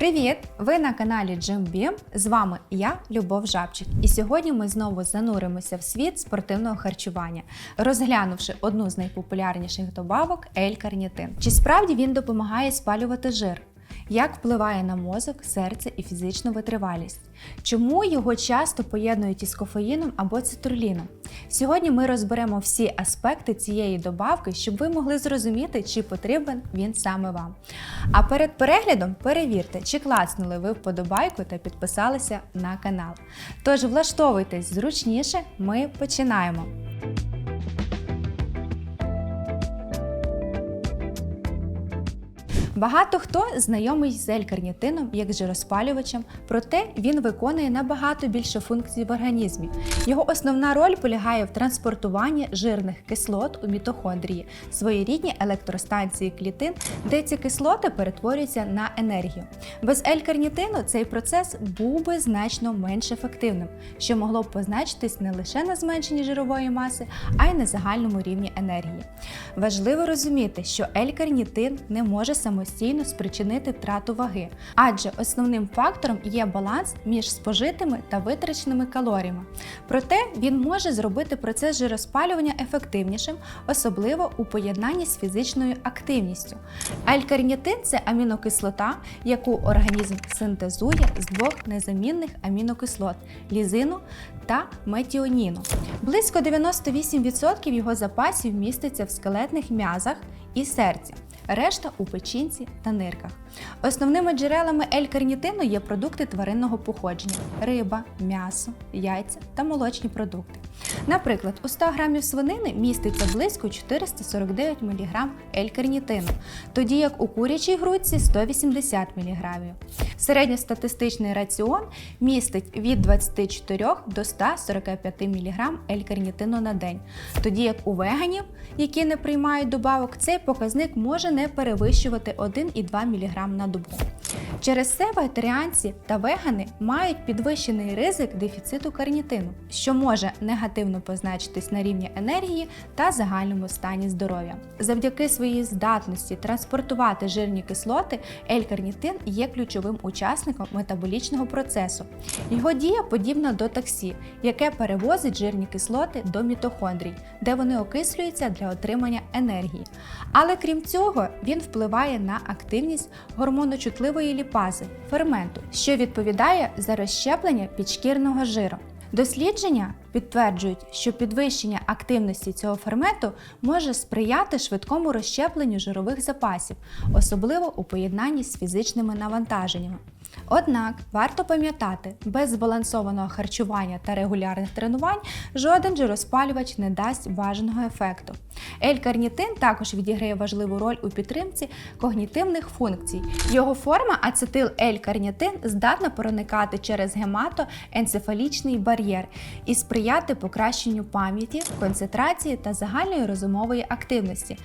Привіт! Ви на каналі Джимбім. З вами я, Любов Жабчик. І сьогодні ми знову зануримося в світ спортивного харчування, розглянувши одну з найпопулярніших добавок L-карнітин. Чи справді він допомагає спалювати жир? Як впливає на мозок, серце і фізичну витривалість? Чому його часто поєднують із кофеїном або цитруліном? Сьогодні ми розберемо всі аспекти цієї добавки, щоб ви могли зрозуміти, чи потрібен він саме вам. А перед переглядом перевірте, чи клацнули ви вподобайку та підписалися на канал. Тож влаштовуйтесь зручніше, ми починаємо. Багато хто знайомий з L-карнітином як жироспалювачем, проте він виконує набагато більше функцій в організмі. Його основна роль полягає в транспортуванні жирних кислот у мітохондрії, своєрідні електростанції клітин, де ці кислоти перетворюються на енергію. Без L-карнітину цей процес був би значно менш ефективним, що могло б позначитись не лише на зменшенні жирової маси, а й на загальному рівні енергії. Важливо розуміти, що L-карнітин не може самостійно спричинити втрату ваги, адже основним фактором є баланс між спожитими та витраченими калоріями. Проте він може зробити процес жироспалювання ефективнішим, особливо у поєднанні з фізичною активністю. L-карнітин – це амінокислота, яку організм синтезує з двох незамінних амінокислот лізину та метіоніну. Близько 98% його запасів міститься в скелетних м'язах і серці. Решта у печінці та нирках. Основними джерелами L-карнітину є продукти тваринного походження: риба, м'ясо, яйця та молочні продукти. Наприклад, у 100 грамів свинини міститься близько 449 мг L-карнітину, тоді як у курячій грудці 180 мг. Середньостатистичний раціон містить від 24 до 145 мг L-карнітину на день, тоді як у веганів, які не приймають добавок, цей показник може не перевищувати 1,2 мг на добу. Через це вегетаріанці та вегани мають підвищений ризик дефіциту карнітину, що може негативно позначитись на рівні енергії та загальному стані здоров'я. Завдяки своїй здатності транспортувати жирні кислоти, L-карнітин є ключовим учасником метаболічного процесу. Його дія подібна до таксі, яке перевозить жирні кислоти до мітохондрій, де вони окислюються для отримання енергії. Але крім цього, він впливає на активність гормоночутливої ліпази ферменту, що відповідає за розщеплення підшкірного жиру. Дослідження підтверджують, що підвищення активності цього ферменту може сприяти швидкому розщепленню жирових запасів, особливо у поєднанні з фізичними навантаженнями. Однак варто пам'ятати, без збалансованого харчування та регулярних тренувань жоден жироспалювач не дасть бажаного ефекту. L-карнітин також відіграє важливу роль у підтримці когнітивних функцій. Його форма ацетил L-карнітин здатна проникати через гематоенцефалічний бар'єр і сприяти покращенню пам'яті, концентрації та загальної розумової активності.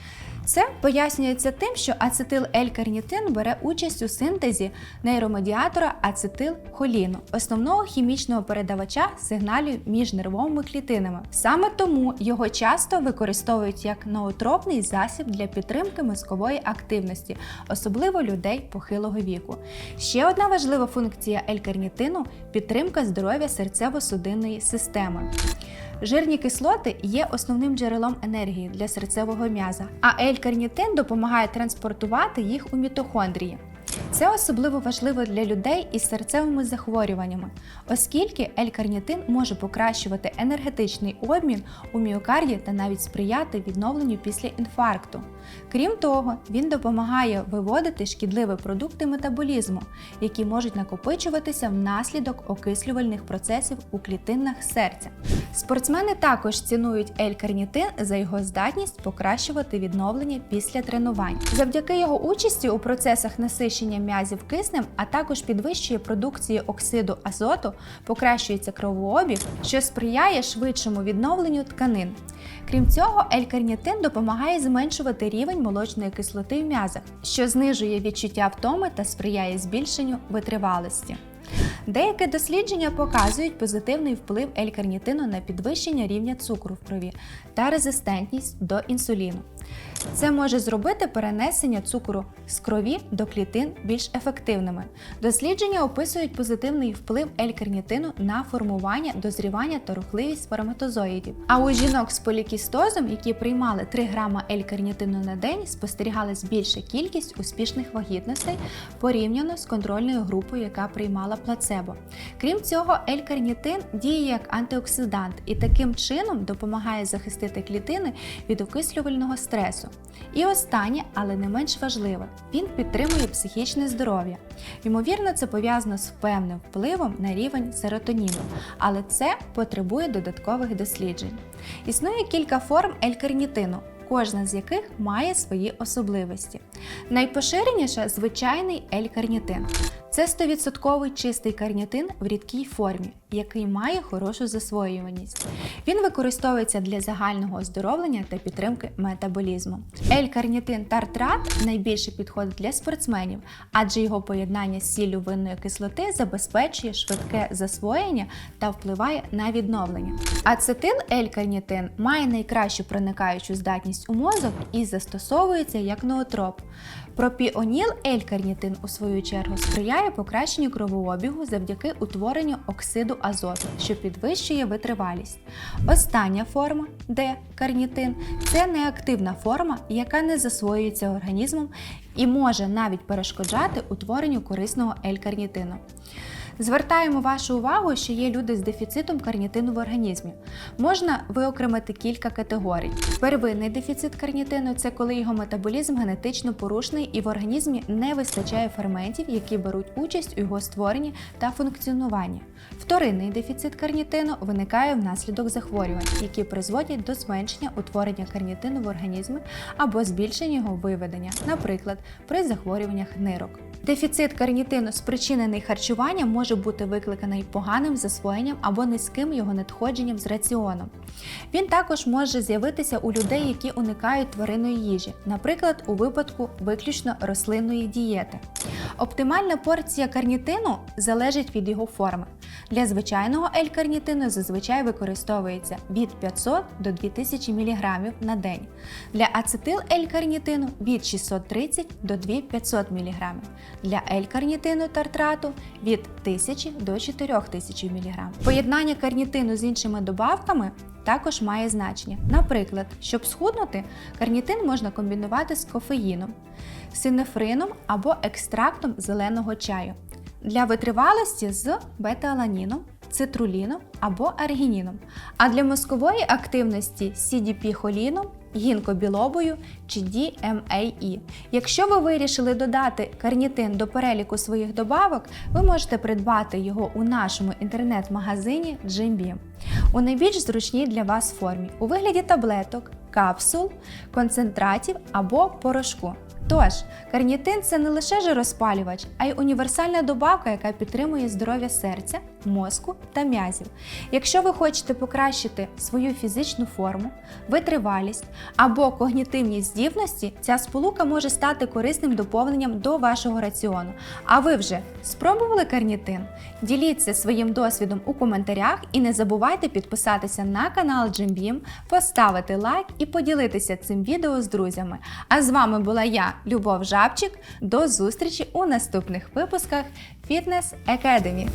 Це пояснюється тим, що ацетил L-карнітин бере участь у синтезі нейромедіатора ацетилхоліну, основного хімічного передавача сигналів між нервовими клітинами. Саме тому його часто використовують як ноотропний засіб для підтримки мозкової активності, особливо людей похилого віку. Ще одна важлива функція L-карнітину підтримка здоров'я серцево-судинної системи. Жирні кислоти є основним джерелом енергії для серцевого м'яза, а L-карнітин допомагає транспортувати їх у мітохондрії. Це особливо важливо для людей із серцевими захворюваннями, оскільки L-карнітин може покращувати енергетичний обмін у міокарді та навіть сприяти відновленню після інфаркту. Крім того, він допомагає виводити шкідливі продукти метаболізму, які можуть накопичуватися внаслідок окислювальних процесів у клітинах серця. Спортсмени також цінують L-карнітин за його здатність покращувати відновлення після тренувань. Завдяки його участі у процесах насичення м'язів киснем, а також підвищує продукцію оксиду азоту, покращується кровообіг, що сприяє швидшому відновленню тканин. Крім цього, L-карнітин допомагає зменшувати рівень молочної кислоти в м'язах, що знижує відчуття втоми та сприяє збільшенню витривалості. Деякі дослідження показують позитивний вплив L-карнітину на підвищення рівня цукру в крові та резистентність до інсуліну. Це може зробити перенесення цукру з крові до клітин більш ефективними. Дослідження описують позитивний вплив L-карнітину на формування, дозрівання та рухливість сперматозоїдів. А у жінок з полікістозом, які приймали 3 грама L-карнітину на день, спостерігалась більша кількість успішних вагітностей порівняно з контрольною групою, яка приймала плацебо. Крім цього, L-карнітин діє як антиоксидант і таким чином допомагає захистити клітини від окислювального стресу. І останнє, але не менш важливе, він підтримує психічне здоров'я. Ймовірно, це пов'язано з певним впливом на рівень серотоніну, але це потребує додаткових досліджень. Існує кілька форм L-карнітину, кожна з яких має свої особливості. Найпоширеніше звичайний L-карнітин. Це 100% чистий карнітин в рідкій формі, який має хорошу засвоюваність. Він використовується для загального оздоровлення та підтримки метаболізму. L-карнітин тартрат найбільше підходить для спортсменів, адже його поєднання з сіллю винної кислоти забезпечує швидке засвоєння та впливає на відновлення. Ацетил L-карнітин має найкращу проникаючу здатність у мозок і застосовується як ноотроп. Пропіоніл L-карнітин, у свою чергу, сприяє покращенню кровообігу завдяки утворенню оксиду азоту, що підвищує витривалість. Остання форма D-карнітин це неактивна форма, яка не засвоюється організмом і може навіть перешкоджати утворенню корисного L-карнітину. Звертаємо вашу увагу, що є люди з дефіцитом карнітину в організмі. Можна виокремити кілька категорій. Первинний дефіцит карнітину це коли його метаболізм генетично порушений і в організмі не вистачає ферментів, які беруть участь у його створенні та функціонуванні. Вторинний дефіцит карнітину виникає внаслідок захворювань, які призводять до зменшення утворення карнітину в організмі або збільшення його виведення, наприклад, при захворюваннях нирок. Дефіцит карнітину, спричинений харчуванням, може бути викликаний поганим засвоєнням або низьким його надходженням з раціоном. Він також може з'явитися у людей, які уникають тваринної їжі, наприклад, у випадку виключно рослинної дієти. Оптимальна порція карнітину залежить від його форми. Для звичайного L-карнітину зазвичай використовується від 500 до 2000 мг на день. Для ацетил L-карнітину від 630 до 2500 мг. Для L-карнітину тартрату від 1000 до 4000 мг. Поєднання карнітину з іншими добавками також має значення. Наприклад, щоб схуднути, карнітин можна комбінувати з кофеїном, синефрином або екстрактом зеленого чаю. Для витривалості з бета-аланіном, цитруліном або аргініном, а для мозкової активності CDP-холіном, гінкобілобою чи DMAE. Якщо ви вирішили додати карнітин до переліку своїх добавок, ви можете придбати його у нашому інтернет-магазині Jim у найбільш зручній для вас формі у вигляді таблеток, капсул, концентратів або порошку. Тож, карнітин це не лише жироспалювач, а й універсальна добавка, яка підтримує здоров'я серця, мозку та м'язів. Якщо ви хочете покращити свою фізичну форму, витривалість або когнітивні здібності, ця сполука може стати корисним доповненням до вашого раціону. А ви вже спробували карнітин? Діліться своїм досвідом у коментарях і не забувайте підписатися на канал Джимбім, поставити лайк і поділитися цим відео з друзями. А з вами була я, Любов Жабчик. До зустрічі у наступних випусках Fitness Academy.